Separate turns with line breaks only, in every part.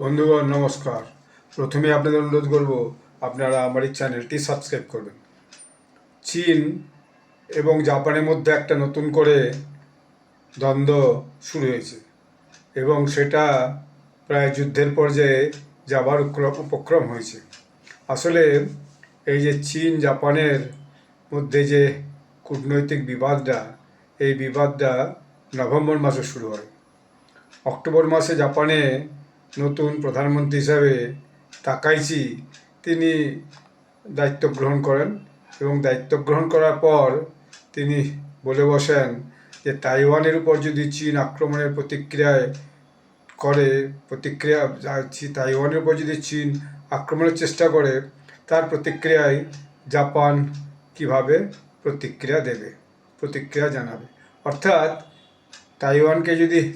বন্ধুগণ, নমস্কার। প্রথমে আপনাদের অনুরোধ করব, আপনারা আমার এই চ্যানেলটি সাবস্ক্রাইব করবেন। চীন এবং জাপানের মধ্যে একটা নতুন করে দ্বন্দ্ব শুরু হয়েছে এবং সেটা প্রায় যুদ্ধের পর্যায়ে যাবার উপক্রম হয়েছে। আসলে এই যে চীন, জাপানের মধ্যে যে কূটনৈতিক বিবাদটা, এই বিবাদটা নভেম্বর মাসে শুরু হয়। অক্টোবর মাসে জাপানে নতুন প্রধানমন্ত্রী হিসাবে তাকাইচি তিনি দায়িত্ব গ্রহণ করেন এবং দায়িত্ব গ্রহণ করার পর তিনি বলে বসেন যে তাইওয়ানের উপর যদি চীন আক্রমণের প্রতিক্রিয়ায় করে, প্রতিক্রিয়া চি- তাইওয়ানের উপর যদি চীন আক্রমণের চেষ্টা করে, তার প্রতিক্রিয়ায় জাপান কীভাবে প্রতিক্রিয়া দেবে, প্রতিক্রিয়া জানাবে? অর্থাৎ তাইওয়ানকে যদি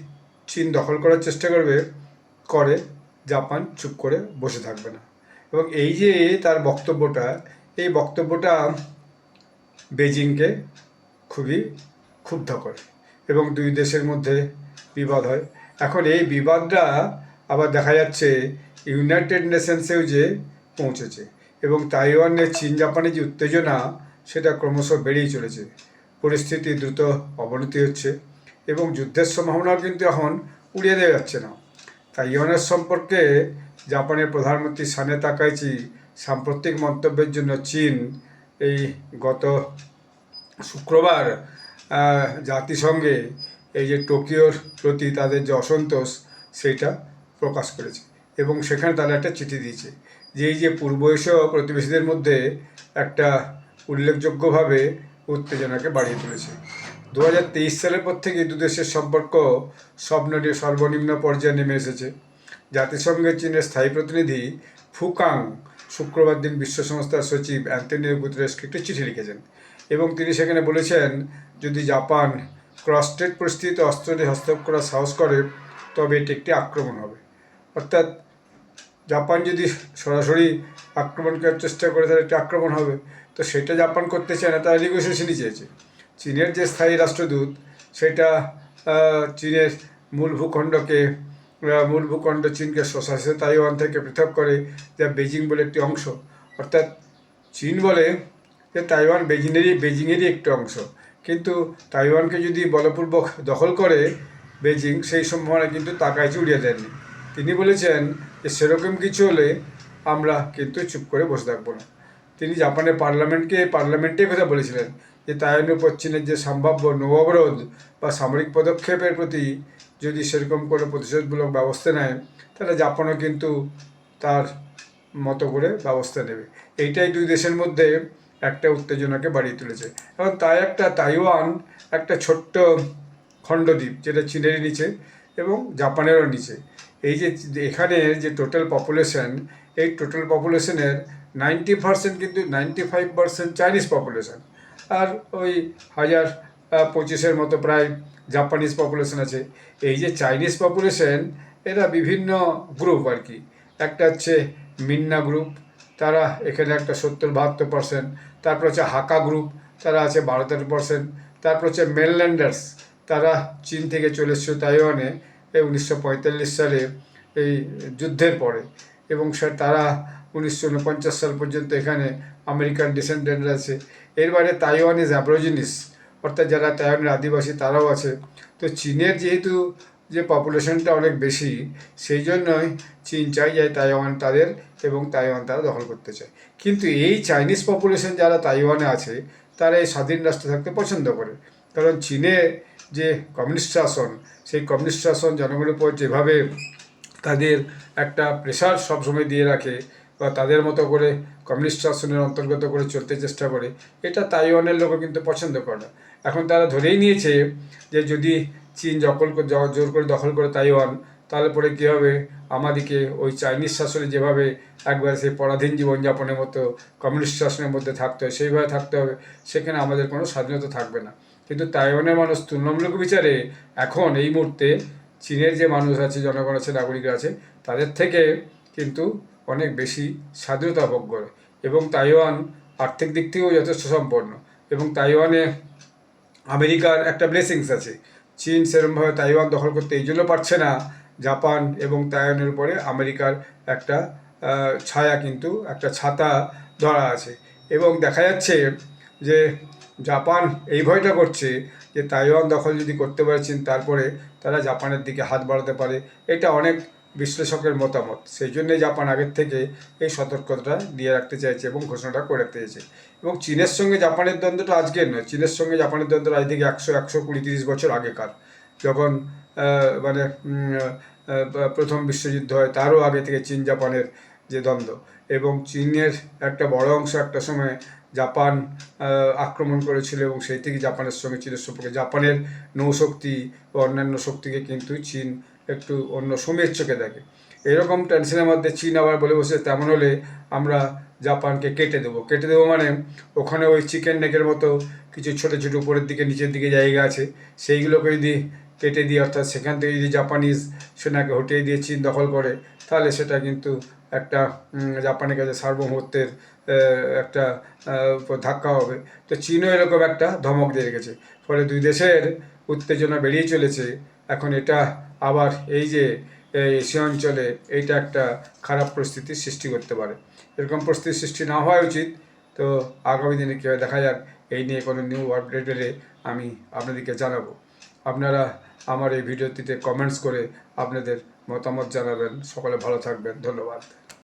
চীন দখল করার চেষ্টা করবে করে, জাপান চুপ করে বসে থাকবে না। এবং এই যে তার বক্তব্যটা, এই বক্তব্যটা বেজিংকে খুবই ক্ষুব্ধ করে এবং দুই দেশের মধ্যে বিবাদ হয়। এখন এই বিবাদটা আবার দেখা যাচ্ছে ইউনাইটেড নেশনসেও যে পৌঁছেছে এবং তাইওয়ানের চীন জাপানের যে উত্তেজনা, সেটা ক্রমশ বেড়েই চলেছে। পরিস্থিতি দ্রুত অবনতি হচ্ছে এবং যুদ্ধের সম্ভাবনাও কিন্তু এখন উড়িয়ে দেওয়া যাচ্ছে না। তাইওয়ানের সম্পর্কে জাপানের প্রধানমন্ত্রী সানে তাকাইচি সাম্প্রতিক মন্তব্যের জন্য চীন এই গত শুক্রবার জাতিসংঘে এই যে টোকিওর প্রতি তাদের যে অসন্তোষ, সেইটা প্রকাশ করেছে এবং সেখানে তারা একটা চিঠি দিয়েছে যে এই যে পূর্ব এশীয় প্রতিবেশীদের মধ্যে একটা উল্লেখযোগ্যভাবে উত্তেজনাকে বাড়িয়ে তুলেছে। দু হাজার তেইশ সালের পর থেকে দু দেশের সম্পর্ক স্বপ্নটি সর্বনিম্ন পর্যায়ে নেমে এসেছে। জাতিসংঘের চীনের স্থায়ী প্রতিনিধি ফুকাং শুক্রবার দিন বিশ্ব সংস্থার সচিব অ্যান্টনিও গুতরেসকে একটি চিঠি লিখেছেন এবং তিনি সেখানে বলেছেন, যদি জাপান ক্রস স্টেট পরিস্থিতিতে অস্ত্র দিয়ে হস্তক্ষেপ করার সাহস করে, তবে এটি একটি আক্রমণ হবে। অর্থাৎ জাপান যদি সরাসরি আক্রমণ করার চেষ্টা করে, তাহলে একটি আক্রমণ হবে। তো সেটা জাপান করতে চায় না, তারা নেগোসিয়েশনই চেয়েছে চীনের যে স্থায়ী রাষ্ট্রদূত, সেটা চীনের মূল ভূখণ্ডকে মূল ভূখণ্ড চীনকে স্বশাসিত তাইওয়ান থেকে পৃথক করে, যা বেজিং বলে একটি অংশ। অর্থাৎ চীন বলে যে তাইওয়ান বেজিংয়েরই বেজিংয়েরই একটি অংশ। কিন্তু তাইওয়ানকে যদি বলপূর্বক দখল করে বেজিং সেই সম্ভাবনা কিন্তু তাকায় উড়িয়ে দেননি তিনি বলেছেন যে, সেরকম কিছু হলে আমরা কিন্তু চুপ করে বসে থাকব না। তিনি জাপানের পার্লামেন্টকে, পার্লামেন্টে কথা বলেছিলেন যে তাইওয়ানের উপর চীনের যে সম্ভাব্য নৌ অবরোধ বা সামরিক পদক্ষেপের প্রতি যদি সেরকম কোনো প্রতিশোধমূলক ব্যবস্থা নেয়, তাহলে জাপানও কিন্তু তার মতো করে ব্যবস্থা নেবে। এইটাই দুই দেশের মধ্যে একটা উত্তেজনাকে বাড়িয়ে তুলেছে। এবং তাই একটা তাইওয়ান একটা ছোট্ট খণ্ডদ্বীপ যেটা চীনেরই নিচে এবং জাপানেরও নিচে। এই যে এখানে যে টোটাল পপুলেশন এই টোটাল পপুলেশনের নাইনটি পার্সেন্ট কিন্তু ninety five percent Chinese population. আর ওই হাজার পঁচিশের মতো প্রায় জাপানিজ পপুলেশন আছে। এই যে চাইনিজ পপুলেশন, এরা বিভিন্ন গ্রুপ আর কি। একটা হচ্ছে মিন্না গ্রুপ তারা এখানে একটা সত্তর বাহাত্তর পার্সেন্ট। তারপর হচ্ছে হাকা গ্রুপ তারা আছে বারো তেরো পার্সেন্ট। তারপর হচ্ছে মেনল্যান্ডার্স তারা চীন থেকে চলে এসেছিল তাইওয়ানে উনিশশো সালে এই যুদ্ধের পরে। এবং সে তারা উনিশশো উনপঞ্চাশ সাল পর্যন্ত এখানে আমেরিকান ডিসেন্ডেন্ট আছে। এর বাইরে তাইওয়ান ইজ অ্যাব্রোজিনিস অর্থাৎ যারা তাইওয়ানের আদিবাসী তারাও আছে। তো চীনের যেহেতু যে পপুলেশনটা অনেক বেশি, সেই জন্যই চীন চাই যায় তাইওয়ান তাদের এবং তাইওয়ান তারা দখল করতে চায়। কিন্তু এই চাইনিজ পপুলেশন যারা তাইওয়ানে আছে, তারা এই স্বাধীন রাষ্ট্র থাকতে পছন্দ করে। কারণ চীনে যে কমিউনিস্ট শাসন, সেই কমিউনিস্ট শাসন জনগণের উপর যেভাবে তাদের একটা প্রেশার সবসময় দিয়ে রাখে বা তাদের মতো করে কমিউনিস্ট শাসনের অন্তর্গত করে চলতে চেষ্টা করে, এটা তাইওয়ানের লোকও কিন্তু পছন্দ করে না। এখন তারা ধরেই নিয়েছে যে যদি চীন দখল জোর করে দখল করে তাইওয়ান, তাহলে পরে কী হবে? আমাদেরকে ওই চাইনিজ শাসনে যেভাবে একবার সেই পরাধীন জীবনযাপনের মতো কমিউনিস্ট শাসনের মধ্যে থাকতে হয়, সেইভাবে থাকতে হবে, সেখানে আমাদের কোনো স্বাধীনতা থাকবে না। কিন্তু তাইওয়ানের মানুষ তুলনামূলক বিচারে এখন এই মুহূর্তে চীনের যে মানুষ আছে, জনগণ আছে নাগরিক আছে, তাদের থেকে কিন্তু অনেক বেশি স্বাধীনতা ভোগ করে এবং তাইওয়ান আর্থিক দিক থেকেও যথেষ্ট সম্পন্ন এবং তাইওয়ানে আমেরিকার একটা ব্লেসিংস আছে। চীন সেরকমভাবে তাইওয়ান দখল করতে এই জন্য পারছে না। জাপান এবং তাইওয়ানের উপরে আমেরিকার একটা ছায়া কিন্তু, একটা ছাতা ধরা আছে। এবং দেখা যাচ্ছে যে জাপান এই ভয়টা করছে যে তাইওয়ান দখল যদি করতে পারে চীন তারপরে তারা জাপানের দিকে হাত বাড়াতে পারে। এটা অনেক বিশ্লেষকের মতামত। সেই জন্যে জাপান আগের থেকে এই সতর্কতাটা দিয়ে রাখতে চাইছে এবং ঘোষণাটা করে চাইছে। এবং চীনের সঙ্গে জাপানের দ্বন্দ্বটা আজকের নয়। চীনের সঙ্গে জাপানের দ্বন্দ্বটা আজ থেকে একশো একশো কুড়ি, তিরিশ বছর আগেকার। যখন মানে প্রথম বিশ্বযুদ্ধ হয়, তারও আগে থেকে চীন জাপানের যে দ্বন্দ্ব। এবং চীনের একটা বড় অংশ একটা সময় জাপান আক্রমণ করেছিল এবং সেই থেকে জাপানের সঙ্গে চীনের সম্পর্কে। জাপানের নৌশক্তি ও অন্যান্য শক্তিকে কিন্তু চীন একটু অন্য সময়ের চোখে দেখে। এরকম টেনশনের মধ্যে চীন আবার বলে বসে তেমন হলে আমরা জাপানকে কেটে দেবো। কেটে দেবো মানে ওখানে ওই চিকেন নেকের মতো কিছু ছোটো ছোটো উপরের দিকে, নিচের দিকে জায়গা আছে। সেইগুলোকে যদি কেটে দিয়ে, অর্থাৎ সেখান থেকে যদি জাপানিজ সেনাকে হটিয়ে দিয়ে চীন দখল করে, তাহলে সেটা কিন্তু একটা জাপানের কাছে সার্বভৌমত্বের একটা ধাক্কা হবে। তো চীনও এরকম একটা ধমক দিয়ে রেখেছে। ফলে দুই দেশের উত্তেজনা বেরিয়ে চলেছে। এখন এটা আবার এই যে এশিয়া অঞ্চলে এইটা একটা খারাপ পরিস্থিতির সৃষ্টি করতে পারে। এরকম পরিস্থিতির সৃষ্টি না হওয়া উচিত। তো আগামী দিনে কীভাবে দেখা যাক। এই নিয়ে কোনো নিউ আপডেট এলে আমি আপনাদেরকে জানাব। আপনারা আমার এই ভিডিওটিতে কমেন্টস করে আপনাদের মতামত জানাবেন। সকলে ভালো থাকবেন। ধন্যবাদ।